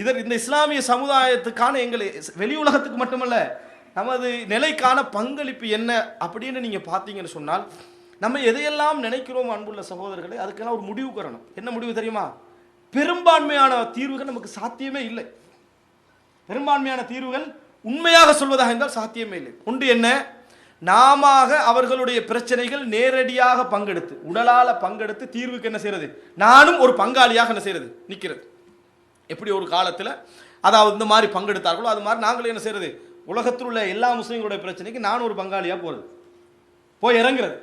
இதர் இந்த இஸ்லாமிய சமுதாயத்துக்கான எங்களை வெளி உலகத்துக்கு மட்டுமல்ல நமது நிலைக்கான பங்களிப்பு என்ன அப்படின்னு நீங்கள் பார்த்தீங்கன்னு சொன்னால் நம்ம எதையெல்லாம் நினைக்கிறோம் அன்புள்ள சகோதரர்களே அதுக்கெல்லாம் ஒரு முடிவு கரணும் என்ன முடிவு தெரியுமா? பெரும்பான்மையான தீர்வுகள் நமக்கு சாத்தியமே இல்லை. பெரும்பான்மையான தீர்வுகள் உண்மையாக சொல்வதாக இருந்தால் சாத்தியமே இல்லை. ஒன்று என்ன? நாம அவர்களுடைய பிரச்சனைகள் நேரடியாக பங்கெடுத்து உடலால் பங்கெடுத்து தீர்வுக்கு என்ன செய்யறது? நானும் ஒரு பங்காளியாக என்ன செய்யறது? நிற்கிறது எப்படி ஒரு காலத்தில் அதாவது இந்த மாதிரி பங்கெடுத்தார்களோ அது மாதிரி நாங்களும் என்ன செய்யறது? உலகத்தில் உள்ள எல்லா முஸ்லீம்களுடைய பிரச்சனைக்கு நானும் ஒரு பங்காளியாக போகிறது போய் இறங்குறது.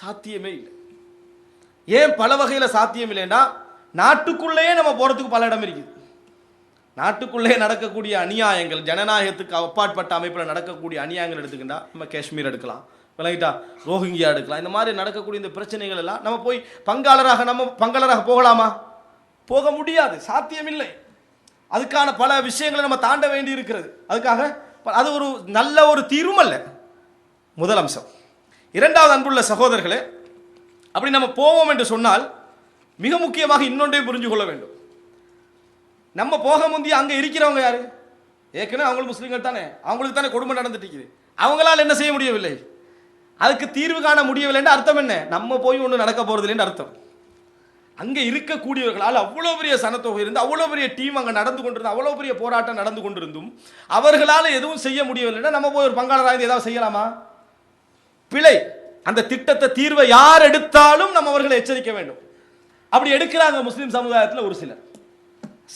சாத்தியமே இல்லை. ஏன் பல வகையில் சாத்தியம் இல்லைன்னா நாட்டுக்குள்ளேயே நம்ம போகிறதுக்கு பல இடம் இருக்குது. நாட்டுக்குள்ளே நடக்கக்கூடிய அநியாயங்கள் ஜனநாயகத்துக்கு அப்பாற்பட்ட அமைப்பில் நடக்கக்கூடிய அநியாயங்கள் எடுத்துக்கிட்டா நம்ம காஷ்மீர் எடுக்கலாம். விளங்கிட்டா ரோஹிங்கியா எடுக்கலாம். இந்த மாதிரி நடக்கக்கூடிய இந்த பிரச்சனைகள் எல்லாம் நம்ம போய் பங்காளராக நம்ம பங்காளராக போகலாமா? போக முடியாது சாத்தியமில்லை. அதுக்கான பல விஷயங்களை நம்ம தாண்ட வேண்டி இருக்கிறது அதுக்காக அது ஒரு நல்ல ஒரு தீர்வும் அல்ல முதல் அம்சம். இரண்டாவது அன்புள்ள சகோதரர்களே அப்படி நம்ம போவோம் என்று சொன்னால் மிக முக்கியமாக இன்னொன்றையும் புரிஞ்சு கொள்ள வேண்டும். நம்ம போக முந்தி அங்கே இருக்கிறவங்க யாரு? ஏற்கனவே அவங்களும் முஸ்லீம்கள் தானே. அவங்களுக்கு தானே கொடுமை நடந்துட்டு இருக்குது. அவங்களால் என்ன செய்ய முடியவில்லை? அதுக்கு தீர்வு காண முடியவில்லைன்னு அர்த்தம் என்ன? நம்ம போய் ஒன்றும் நடக்க போறது இல்லைன்னு அர்த்தம். அங்கே இருக்கக்கூடியவர்களால் அவ்வளோ பெரிய சனத்தொகை இருந்து அவ்வளோ பெரிய டீம் அங்கே நடந்து கொண்டிருந்து அவ்வளோ பெரிய போராட்டம் நடந்து கொண்டிருந்தும் அவர்களால் எதுவும் செய்ய முடியவில்லைன்னா நம்ம போய் ஒரு பங்காளராக இருந்து ஏதாவது செய்யலாமா? பிழை. அந்த திட்டத்தை தீர்வை யார் எடுத்தாலும் நம்ம அவர்களை எச்சரிக்க வேண்டும். அப்படி எடுக்கிறாங்க முஸ்லீம் சமுதாயத்தில் ஒரு சிலர்.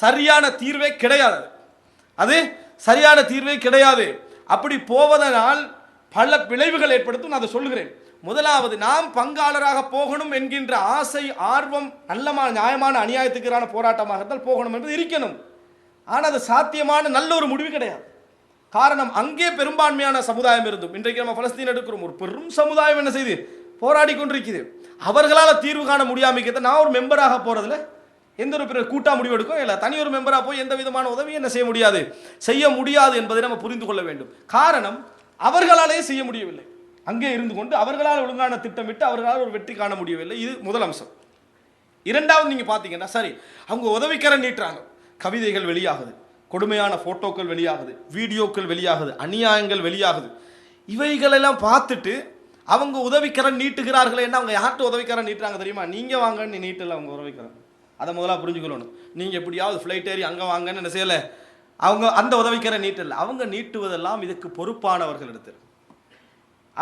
சரியான தீர்வே கிடையாது. அது சரியான தீர்வே கிடையாது. அப்படி போவதனால் பல விளைவுகள் ஏற்படுத்தும் நான் அதை சொல்லுகிறேன். முதலாவது நாம் பங்காளராக போகணும் என்கின்ற ஆசை ஆர்வம் நல்லமான நியாயமான அநியாயத்துக்கான போராட்டமாக இருந்தால் போகணும் என்பது இருக்கணும். ஆனால் அது சாத்தியமான நல்ல ஒரு முடிவு கிடையாது. காரணம் அங்கே பெரும்பான்மையான சமுதாயம் இருந்தும் இன்றைக்கு நம்ம பலஸ்தீன் எடுக்கிறோம் ஒரு பெரும் சமுதாயம் என்ன செய்து போராடி கொண்டிருக்குது. அவர்களால் தீர்வு காண முடியாமல் நான் ஒரு மெம்பராக போகிறதுல எந்த ஒரு பிற கூட்டாக முடிவு எடுக்கும் இல்லை தனி ஒரு மெம்பராக போய் எந்த விதமான உதவியும் என்ன செய்ய முடியாது. செய்ய முடியாது என்பதை நம்ம புரிந்து கொள்ள வேண்டும். காரணம் அவர்களாலே செய்ய முடியவில்லை. அங்கே இருந்து கொண்டு அவர்களால் ஒழுங்கான திட்டமிட்டு அவர்களால் ஒரு வெற்றி காண முடியவில்லை. இது முதல் அம்சம். இரண்டாவது நீங்கள் பார்த்தீங்கன்னா சரி அவங்க உதவிக்கரம் நீட்டுறாங்க. கவிதைகள் வெளியாகுது கொடுமையான ஃபோட்டோக்கள் வெளியாகுது வீடியோக்கள் வெளியாகுது அநியாயங்கள் வெளியாகுது. இவைகளெல்லாம் பார்த்துட்டு அவங்க உதவிக்கரம் நீட்டுகிறார்களே என்ன அவங்க யார்கிட்ட உதவிக்கரம் நீட்டுறாங்க தெரியுமா? நீங்கள் வாங்கன்னு நீட்டல அவங்க உதவிக்கரம் அதை முதலாக புரிஞ்சுக்கணும் நீங்கள் எப்படியாவது ஃப்ளைட் ஏறி அங்கே வாங்கன்னு என்ன செய்யலை? அவங்க அந்த உதவிக்கரை நீட்டல. அவங்க நீட்டுவதெல்லாம் இதுக்கு பொறுப்பானவர்கள் எடுத்து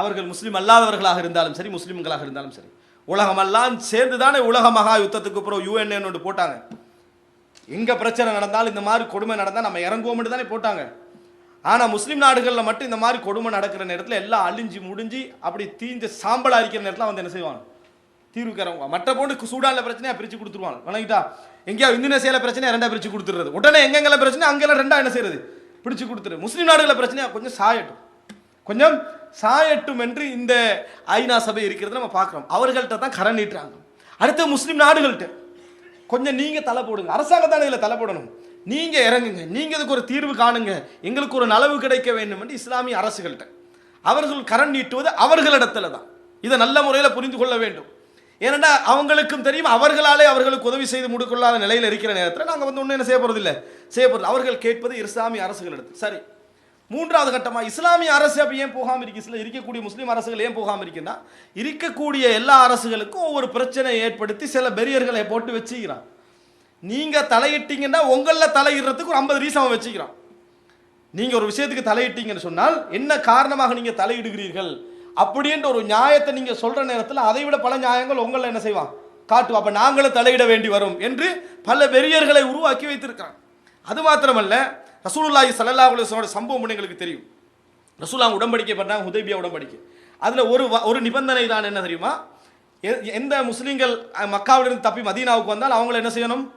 அவர்கள் முஸ்லீம் அல்லாதவர்களாக இருந்தாலும் சரி முஸ்லீம்களாக இருந்தாலும் சரி. உலகமெல்லாம் சேர்ந்து தானே உலக மகா யுத்தத்துக்கு அப்புறம் யூஎன்ஏன்னு ஒன்று போட்டாங்க. எங்கே பிரச்சனை நடந்தாலும் இந்த மாதிரி கொடுமை நடந்தால் நம்ம இறங்குவோம்னு தானே போட்டாங்க. ஆனால் முஸ்லீம் நாடுகளில் மட்டும் இந்த மாதிரி கொடுமை நடக்கிற நேரத்தில் எல்லாம் அழிஞ்சு முடிஞ்சு அப்படி தீஞ்ச சாம்பல் இருக்கிற நேரத்தில் வந்து என்ன செய்வாங்க? தீர்வுக்கிறவங்க மற்ற போட்டு சூடானில் பிரச்சனையாக பிரித்து கொடுத்துருவாங்க. வணங்கிட்டா? எங்கேயா இந்தோனேசியாவில் பிரச்சனை ரெண்டாக பிரித்து கொடுத்துறது உடனே எங்கெங்கெல்லாம் பிரச்சனை அங்கெல்லாம் ரெண்டா என்ன செய்யறது பிடிச்சு கொடுத்துரு. முஸ்லீம் நாடுகளில் பிரச்சனையாக கொஞ்சம் சாயட்டும். கொஞ்சம் சாயட்டும் என்று இந்த ஐநா சபை இருக்கிறத நம்ம பார்க்குறோம். அவர்கள்ட்ட தான் கரை நீட்டுறாங்க. அடுத்த முஸ்லீம் நாடுகள்கிட்ட கொஞ்சம் நீங்கள் தலை போடுங்க. அரசாங்கம் தானே இதில் தலை போடணும். நீங்கள் இறங்குங்க. நீங்கள் இதுக்கு ஒரு தீர்வு காணுங்க. எங்களுக்கு ஒரு நலவு கிடைக்க வேண்டும் என்று இஸ்லாமிய அரசுகள்கிட்ட. அவர்கள் கரண் நீட்டுவது அவர்களிடத்துல தான். இதை நல்ல முறையில் புரிந்து கொள்ள வேண்டும். ஏனென்றா அவங்களுக்கும் தெரியும் அவர்களாலே அவர்களுக்கு உதவி செய்து முடுக்கொள்ளாத நிலையில் இருக்கிற நேரத்தில் நாங்கள் வந்து ஒன்றும் என்ன செய்ய போறது இல்லை. செய்ய போகிறது அவர்கள் கேட்பது இஸ்லாமிய அரசுகளிடத்து சரி. மூன்றாவது கட்டமா இஸ்லாமிய அரசு அப்படி ஏன் போகாமல் இருக்கு? சில இருக்கக்கூடிய முஸ்லீம் அரசுகள் ஏன் போகாமல் இருக்குன்னா இருக்கக்கூடிய எல்லா அரசுகளுக்கும் ஒவ்வொரு பிரச்சனையை ஏற்படுத்தி சில பெரியர்களை போட்டு வச்சுக்கிறான். நீங்க தலையிட்டீங்கன்னா உங்களில் தலையிடுறதுக்கு ஒரு ஐம்பது ரீசன் வச்சுக்கிறான். நீங்க ஒரு விஷயத்துக்கு தலையிட்டீங்கன்னு சொன்னால் என்ன காரணமாக நீங்க தலையிடுகிறீர்கள்? அப்படின்ற ஒரு நியாயத்தை நீங்க சொல்ற நேரத்தில் அதை விட பல நியாயங்கள் உங்களை என்ன செய்வான்? காட்டுவா அப்ப நாங்களும் தலையிட வேண்டி வரும் என்று பல பெரியர்களை உருவாக்கி வைத்திருக்கிறான். அது மாத்திரமல்ல ரசூலுல்லாஹி ஸல்லல்லாஹு அலைஹி சம்பவம் எங்களுக்கு தெரியும். ரசூலா உடம்படிக்கை பண்ணாங்க ஹுதைபியா உடம்படிக்கை. அதில் ஒரு வ- ஒரு நிபந்தனை தான் என்ன தெரியுமா? எ- எந்த முஸ்லீம்கள் மக்காவிலிருந்து தப்பி மதீனாவுக்கு வந்தால் அவங்கள என்ன செய்யணும்?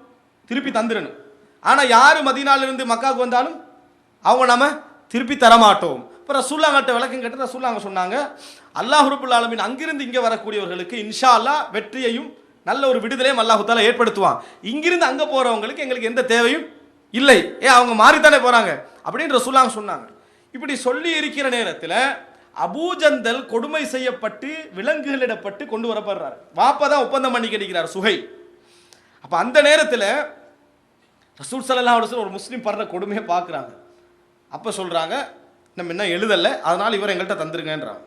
திருப்பி தந்துடணும். ஆனால் யார் மதீனாவிலிருந்து மக்காவுக்கு வந்தாலும் அவங்க நாம் திருப்பி தரமாட்டோம். இப்போ ரசூல்லாங்கிட்ட விளக்கம் கேட்டு ரசூல்லாங்க சொன்னாங்க அல்லாஹ் ரபுல் ஆலமின் அங்கிருந்து இங்கே வரக்கூடியவர்களுக்கு இன்ஷா அல்லா வெற்றியையும் நல்ல ஒரு விடுதலையும் அல்லாஹு ஏற்படுத்துவான். இங்கிருந்து அங்கே போகிறவங்களுக்கு எங்களுக்கு எந்த தேவையும் இல்லை. ஏன் அவங்க மாறித்தானே போறாங்க. அப்படின்னு ரசூலாங்க சொன்னாங்க. இப்படி சொல்லி இருக்கிற நேரத்தில் அபூஜந்தல் கொடுமை செய்யப்பட்டு விலங்குகளிடப்பட்டு கொண்டு வரப்படுறார். வாப்பா தான் ஒப்பந்தம் பண்ணி கிடைக்கிறார் சுகை. அப்ப அந்த நேரத்தில் ரசூல் சல்லா அலுவலம் ஒரு முஸ்லீம் படுற கொடுமையை பார்க்குறாங்க. அப்போ சொல்கிறாங்க நம்ம இன்னும் எழுதலை அதனால் இவர் எங்கள்கிட்ட தந்துருங்கன்றாங்க.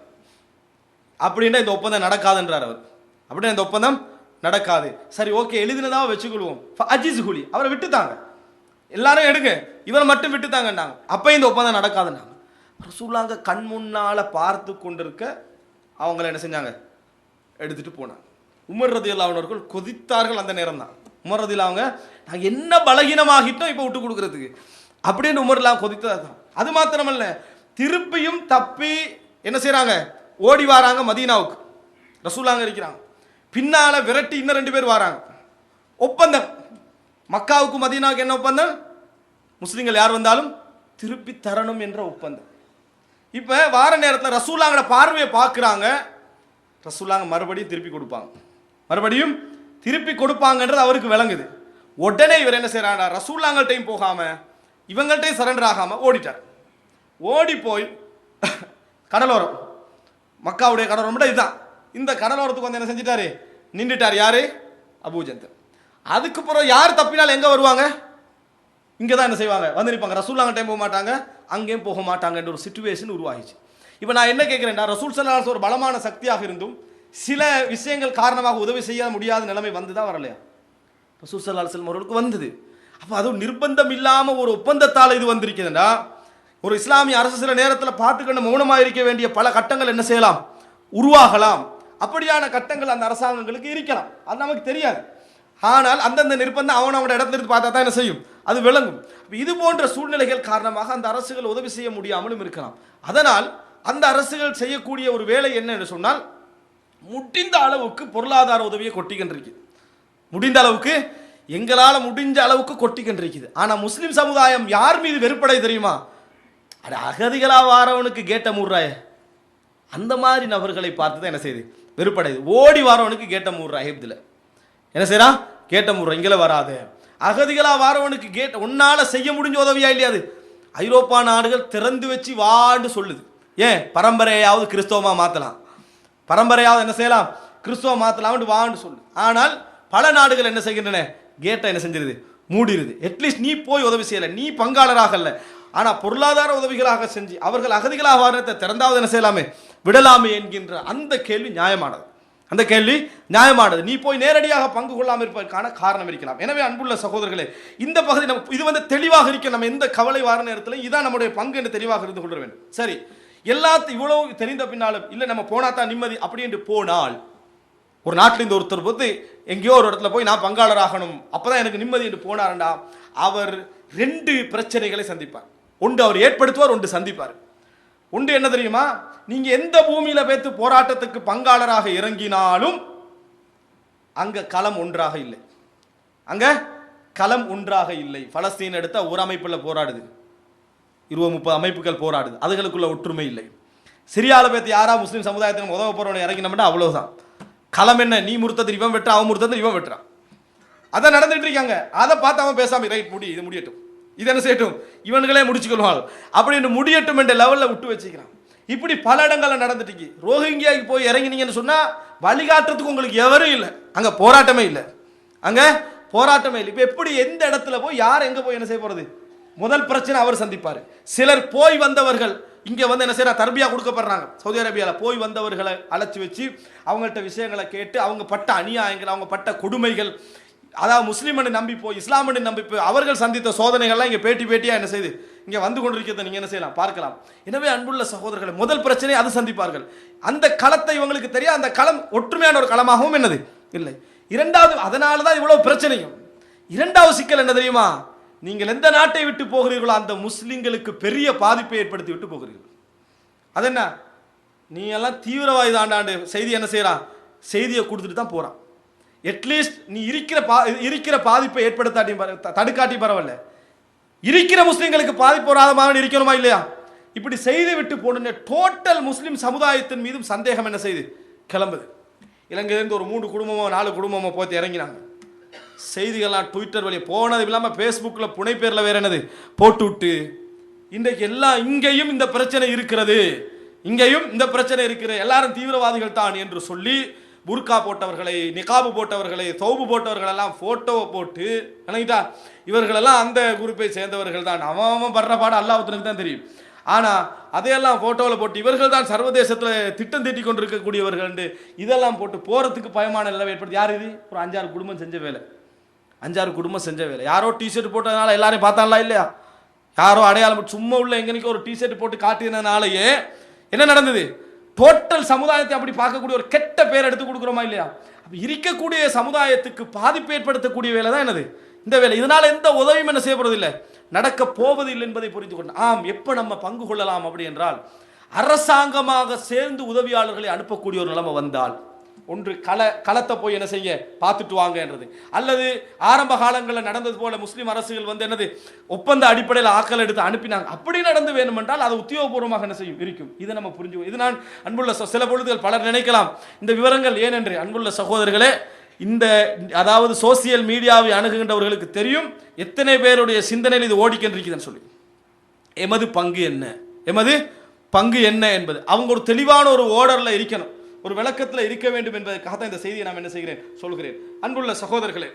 அப்படின்னா இந்த ஒப்பந்தம் நடக்காதுன்றார் அவர். அப்படின்னா இந்த ஒப்பந்தம் நடக்காது. சரி ஓகே எழுதினதாக வச்சுக்கொள்வோம். அஜிஸ் குலி அவரை விட்டுத்தாங்க எல்லாரும் எடுங்க. இவரை மட்டும் விட்டுத்தாங்கன்னாங்க. அப்போ இந்த ஒப்பந்தம் நடக்காதுன்னாங்க. ரசூலாங்க கண் முன்னால் பார்த்து கொண்டிருக்க அவங்கள என்ன செஞ்சாங்க? எடுத்துட்டு போனாங்க. உமர் ரதியில் அவனவர்கள் கொதித்தார்கள் அந்த நேரம் தான் உமர் ரதியில் அவங்க நாங்கள் என்ன பலகீனமாகிட்டோம் இப்போ விட்டு கொடுக்கறதுக்கு? அப்படின்னு உமர்லாம் கொதித்ததா தான் அது மாத்திரமல்ல திருப்பியும் தப்பி என்ன செய்கிறாங்க ஓடி வராங்க மதீனாவுக்கு. ரசூலாங்க இருக்கிறாங்க. பின்னால் விரட்டி இன்னும் ரெண்டு பேர் வராங்க. ஒப்பந்தம். மக்காவுக்கு மதீனாவுக்கு என்ன ஒப்பந்தம்? முஸ்லீம்கள் யார் வந்தாலும் திருப்பி தரணும் என்ற ஒப்பந்தம். இப்போ வார நேரத்தில் ரசூலாங்கிற பார்வையை பார்க்குறாங்க. ரசூலாங்க மறுபடியும் திருப்பி கொடுப்பாங்க. மறுபடியும் திருப்பி கொடுப்பாங்கன்றது அவருக்கு விளங்குது. உடனே இவர் என்ன செய்யறாங்க ரசூலாங்கள்ட்டையும் போகாமல் இவங்கள்ட்டையும் சரண்டர் ஆகாமல் ஓடிட்டார். ஓடி போய் கடலோரம். மக்காவுடைய கடலோரம் இதுதான். இந்த கடலோரத்துக்கு வந்து என்ன செஞ்சிட்டாரு? நின்றுட்டார் யாரு? அபூஜந்த் அதுக்கு பிறகு யார் தப்பினால் எங்கே வருவாங்க? இங்கே தான் என்ன செய்வாங்க? வந்து நிற்பாங்க ரசூல்லாங்க டைம் போக மாட்டாங்க? அங்கேயும் போக மாட்டாங்கன்ற ஒரு சுச்சுவேஷன் உருவாகிச்சு இப்போ நான் என்ன கேட்குறேன்டா ரசூல் சல்லாஸ் ஒரு பலமான சக்தியாக இருந்தும் சில விஷயங்கள் காரணமாக உதவி செய்ய முடியாத நிலைமை வந்து தான் வரலையா? ரசூல் சல்லா செல்லம் அவர்களுக்கு வந்தது. அப்போ அதுவும் நிர்பந்தம் இல்லாமல் ஒரு ஒப்பந்தத்தால் இது வந்திருக்குதுண்டா ஒரு இஸ்லாமிய அரசு சில நேரத்தில் பார்த்துக்கொண்டு மௌனமாக இருக்க வேண்டிய பல கட்டங்கள் என்ன செய்யலாம்? உருவாகலாம். அப்படியான கட்டங்கள் அந்த அரசாங்கங்களுக்கு இருக்கலாம். அது நமக்கு தெரியாது. ஆனால் அந்தந்த நிர்பந்தம் அவன் அவனோட இடத்துல இருந்து பார்த்தா தான் என்ன செய்யும்? அது விளங்கும். இது போன்ற சூழ்நிலைகள் காரணமாக அந்த அரசுகள் உதவி செய்ய முடியாமலும் இருக்கலாம். அதனால் அந்த அரசுகள் செய்யக்கூடிய ஒரு வேலை என்ன என்று சொன்னால் முடிந்த அளவுக்கு பொருளாதார உதவியை கொட்டிக்கின்றிருக்கு. முடிந்த அளவுக்கு எங்களால் முடிஞ்ச அளவுக்கு கொட்டிக்கின்றிருக்குது. ஆனால் முஸ்லீம் சமுதாயம் யார் மீது வெறுப்படை தெரியுமா? அது அகதிகளாக வாரவனுக்கு கேட்ட மூர்றாய அந்த மாதிரி நபர்களை பார்த்து தான் என்ன செய்யுது? வெறுப்படையுது. ஓடி வாரவனுக்கு கேட்ட மூர்றா இதில் என்ன செய்கிறான் கேட்ட முறை இங்கே வராது. அகதிகளாக வாரவனுக்கு கேட்ட உன்னால் செய்ய முடிஞ்ச உதவியா இல்லையாது ஐரோப்பா நாடுகள் திறந்து வச்சு வான்னு சொல்லுது. ஏன்? பரம்பரையாவது கிறிஸ்தவமாக மாற்றலாம் பரம்பரையாவது என்ன செய்யலாம்? கிறிஸ்தவ மாற்றலாம்னு வான்னு சொல்லு ஆனால் பல நாடுகள் என்ன செய்கின்றன? கேட்டை என்ன செஞ்சிருது? மூடிடுது அட்லீஸ்ட் நீ போய் உதவி செய்யலை. நீ பங்காளராகல்ல ஆனால் பொருளாதார உதவிகளாக செஞ்சு அவர்கள் அகதிகளாக வாரத்தை திறந்தாவது என்ன செய்யலாமே? விடலாமே என்கின்ற அந்த கேள்வி நியாயமானது. அந்த கேள்வி நியாயமானது. நீ போய் நேரடியாக பங்கு கொள்ளாமல் இருப்பதற்கான காரணம் இருக்கலாம் எனவே அன்புள்ள சகோதரர்களே இந்த பகுதி நம்ம இது வந்து தெளிவாக இருக்க நம்ம எந்த கவலை வார நேரத்தில் இதான் நம்முடைய பங்கு என்று தெளிவாக இருந்து கொள்ள வேண்டும். சரி எல்லாத்தையும் இவ்வளவு தெரிந்த பின்னாலும் இல்லை நம்ம போனா தான் நிம்மதி அப்படி என்று போனால் ஒரு நாட்டிலிருந்து ஒருத்தர் போது எங்கேயோ ஒரு இடத்துல போய் நான் பங்காளராகணும் அப்பதான் எனக்கு நிம்மதி என்று போனாருண்டா அவர் ரெண்டு பிரச்சனைகளை சந்திப்பார். ஒன்று அவர் ஏற்படுத்துவார் ஒன்று சந்திப்பார். ஒன்று என்ன தெரியுமா? நீங்க எந்த பூமியில பேத்து போராட்டத்துக்கு பங்காளராக இறங்கினாலும் அங்க களம் ஒன்றாக இல்லை. அங்க களம் ஒன்றாக இல்லை. பலஸ்தீன் எடுத்த ஒரு அமைப்புல போராடுது. இருபது முப்பது அமைப்புகள் போராடுது. அதுகளுக்குள்ள ஒற்றுமை இல்லை. சிரியாவில் பேத்து யாரா முஸ்லீம் சமுதாயத்தின் உதவ போறவனை இறங்கினோம்னா அவ்வளவுதான். களம் என்ன? நீ முறுத்தது இவன் வெட்டுறான் அவன் முறுத்தது இவன் வெட்டுறான் அதான் நடந்துட்டு இருக்காங்க. அதை பார்த்து அவன் பேசாம ரைட் முடி இது முடியட்டும். இது என்ன செய்யட்டும்? இவனுங்களே முடிச்சுக்கொள்வாள் அப்படின்னு முடியட்டும் என்ற லெவலில் விட்டு வச்சுக்கிறான். இப்படி பல இடங்களில் நடந்துட்டீங்க ரோஹிங்கியாவுக்கு போய் இறங்கினீங்கன்னு சொன்னால் வழிகாட்டுறதுக்கு உங்களுக்கு எவரும் இல்லை. அங்கே போராட்டமே இல்லை. அங்கே போராட்டமே இல்லை. இப்போ எப்படி எந்த இடத்துல போய் யார் எங்கே போய் என்ன செய்ய போகிறது முதல் பிரச்சனை அவர் சந்திப்பார். சிலர் போய் வந்தவர்கள் இங்கே வந்து என்ன செய்யறா தர்பியா கொடுக்கப்படுறாங்க. சவுதி அரேபியாவில் போய் வந்தவர்களை அழைச்சி வச்சு அவங்கள்ட்ட விஷயங்களை கேட்டு அவங்க பட்ட அநியாயங்கள் அவங்க பட்ட கொடுமைகள் அதாவது முஸ்லீமனை நம்பி போய் இஸ்லாம் நம்பி போய் அவர்கள் சந்தித்த சோதனைகள்லாம் இங்கே பேட்டி பேட்டியாக என்ன செய்யுது இங்கே வந்து கொண்டிருக்கிறத நீங்கள் என்ன செய்யலாம்? பார்க்கலாம். எனவே அன்புள்ள சகோதரர்களை முதல் பிரச்சனை அது சந்திப்பார்கள். அந்த களத்தை இவங்களுக்கு தெரியாது. அந்த களம் ஒற்றுமையான ஒரு களமாகவும் என்னது? இல்லை. இரண்டாவது அதனால தான் இவ்வளோ பிரச்சனையும். இரண்டாவது சிக்கல் என்ன தெரியுமா? நீங்கள் எந்த நாட்டை விட்டு போகிறீர்களோ அந்த முஸ்லீம்களுக்கு பெரிய பாதிப்பை ஏற்படுத்தி விட்டு போகிறீர்கள். அது என்ன நீ எல்லாம் தீவிரவாதி தாண்டாண்டு செய்தி என்ன செய்கிறான் செய்தியை கொடுத்துட்டு தான் போகிறான் அட்லீஸ்ட் நீ இருக்கிற பா இருக்கிற பாதிப்பை ஏற்படுத்தாட்டி த- தடுக்காட்டி பரவாயில்ல. இருக்கிற முஸ்லீம்களுக்கு பாதிப்பு வராதமாக இருக்கணுமா இல்லையா? இப்படி செய்து விட்டு போன டோட்டல் முஸ்லீம் சமுதாயத்தின் மீதும் சந்தேகம் என்ன செய்து? கிளம்புது. இலங்கையிலேருந்து ஒரு மூணு குடும்பமோ நாலு குடும்பமோ போத்து இறங்கினாங்க. செய்திகள்லாம் ட்விட்டர் வழி போனது இல்லாமல் ஃபேஸ்புக்கில் புனை பேரில் வேற என்னது? போட்டு விட்டு இன்றைக்கு எல்லாம் இங்கேயும் இந்த பிரச்சனை இருக்கிறது. இங்கேயும் இந்த பிரச்சனை இருக்கிறது. எல்லாரும் தீவிரவாதிகள் தான் என்று சொல்லி புர்கா போட்டவர்களை நிகாபு போட்டவர்களை சோபு போட்டவர்களெல்லாம் ஃபோட்டோவை போட்டு நினைக்கிட்டா இவர்களெல்லாம் அந்த குரூப்பை சேர்ந்தவர்கள் தான். அவன் அவன் படுற பாடம் அல்லாஹ்வுக்கு தான் தெரியும். ஆனால் அதையெல்லாம் ஃபோட்டோவில் போட்டு இவர்கள் தான் சர்வதேசத்தில் திட்டம் தீட்டி கொண்டிருக்கக்கூடியவர்கள் இருக்கக்கூடியவர்கள் இதெல்லாம் போட்டு போகிறதுக்கு பயமான நிலவை ஏற்படுத்தி யார் இது? ஒரு அஞ்சாறு குடும்பம் செஞ்ச வேலை. அஞ்சாறு குடும்பம் செஞ்ச வேலை. யாரோ டிஷர்ட் போட்டதுனால எல்லாரையும் பார்த்தாங்களா இல்லையா? யாரோ அடையாளம் சும்மா உள்ள எங்கனைக்கு ஒரு டிஷர்ட் போட்டு காட்டினதுனாலயே என்ன நடந்தது? டோட்டல் சமுதாயத்தை அப்படி பார்க்கக்கூடிய ஒரு கெட்ட பேர் எடுத்து கொடுக்குறோமா இல்லையா? இருக்கக்கூடிய சமுதாயத்துக்கு பாதிப்பு ஏற்படுத்தக்கூடிய வேலை தான் என்னது? இந்த வேலை. இதனால் எந்த உதவியும் என்ன செய்யப்படுறது இல்லை நடக்க போவதில்லை என்பதை புரிந்து கொண்டு. ஆம் எப்போ நம்ம பங்கு கொள்ளலாம் அப்படி என்றால் அரசாங்கமாக சேர்ந்து உதவியாளர்களை அனுப்பக்கூடிய ஒரு நிலைமை வந்தால் ஒன்று கள களத்தை போய் என்ன செய்ய பார்த்துட்டு வாங்கன்றது. அல்லது ஆரம்ப காலங்களில் நடந்தது போல முஸ்லீம் அரசுகள் வந்து என்னது? ஒப்பந்த அடிப்படையில் ஆக்கள் எடுத்து அனுப்பினாங்க. அப்படி நடந்து வேணுமென்றால் அது உத்தியோகபூர்வமாக என்ன செய்யும்? இருக்கும். இதை நம்ம புரிஞ்சு இது நான் அன்புள்ள ச- சில பொழுதுகள் பலர் நினைக்கலாம். இந்த விவரங்கள் ஏனென்று அன்புள்ள சகோதரர்களே இந்த அதாவது சோசியல் மீடியாவை அணுகுகின்றவர்களுக்கு தெரியும். எத்தனை பேருடைய சிந்தனையில் இது ஓடிக்கொண்டிருக்குதுன்னு சொல்லி. எமது பங்கு என்ன? எமது பங்கு என்ன என்பது. அவங்க ஒரு தெளிவான ஒரு ஓர்டரில் இருக்கணும். ஒரு விளக்கத்தில் இருக்க வேண்டும் என்பதற்காக தான் இந்த செய்தியை நான் என்ன செய்கிறேன் சொல்கிறேன். அன்புள்ள சகோதரர்களே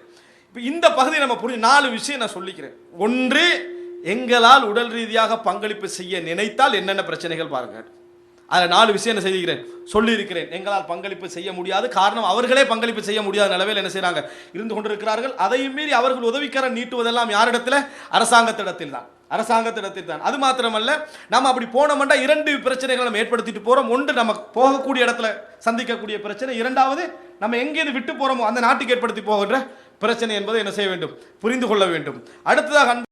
இப்போ இந்த பகுதியை நம்ம புரிஞ்சு நாலு விஷயம் நான் சொல்லிக்கிறேன். ஒன்று எங்களால் உடல் ரீதியாக பங்களிப்பு செய்ய நினைத்தால் என்னென்ன பிரச்சனைகள் பாருங்க. அதில் நாலு விஷயம் என்ன செய்திருக்கிறேன் சொல்லியிருக்கிறேன். எங்களால் பங்களிப்பு செய்ய முடியாது. காரணம் அவர்களே பங்களிப்பு செய்ய முடியாத நிலவில் என்ன செய்கிறாங்க இருந்து கொண்டிருக்கிறார்கள். அதையும் மீறி அவர்கள் உதவிக்கரம் நீட்டுவதெல்லாம் யாரிடத்தில்? அரசாங்கத்திடத்தில் தான் அரசாங்கத்திடத்தில் தான் அது மாத்திரமல்ல நம்ம அப்படி போனோம்னா இரண்டு பிரச்சனைகளை நம்ம ஏற்படுத்திட்டு போறோம். ஒன்று நம்ம போகக்கூடிய இடத்துல சந்திக்கக்கூடிய பிரச்சனை இரண்டாவது நம்ம எங்கேருந்து விட்டு போறோமோ அந்த நாட்டுக்கு ஏற்படுத்தி போகின்ற பிரச்சனை என்பதை என்ன செய்ய வேண்டும்? புரிந்து கொள்ள வேண்டும். அடுத்ததாக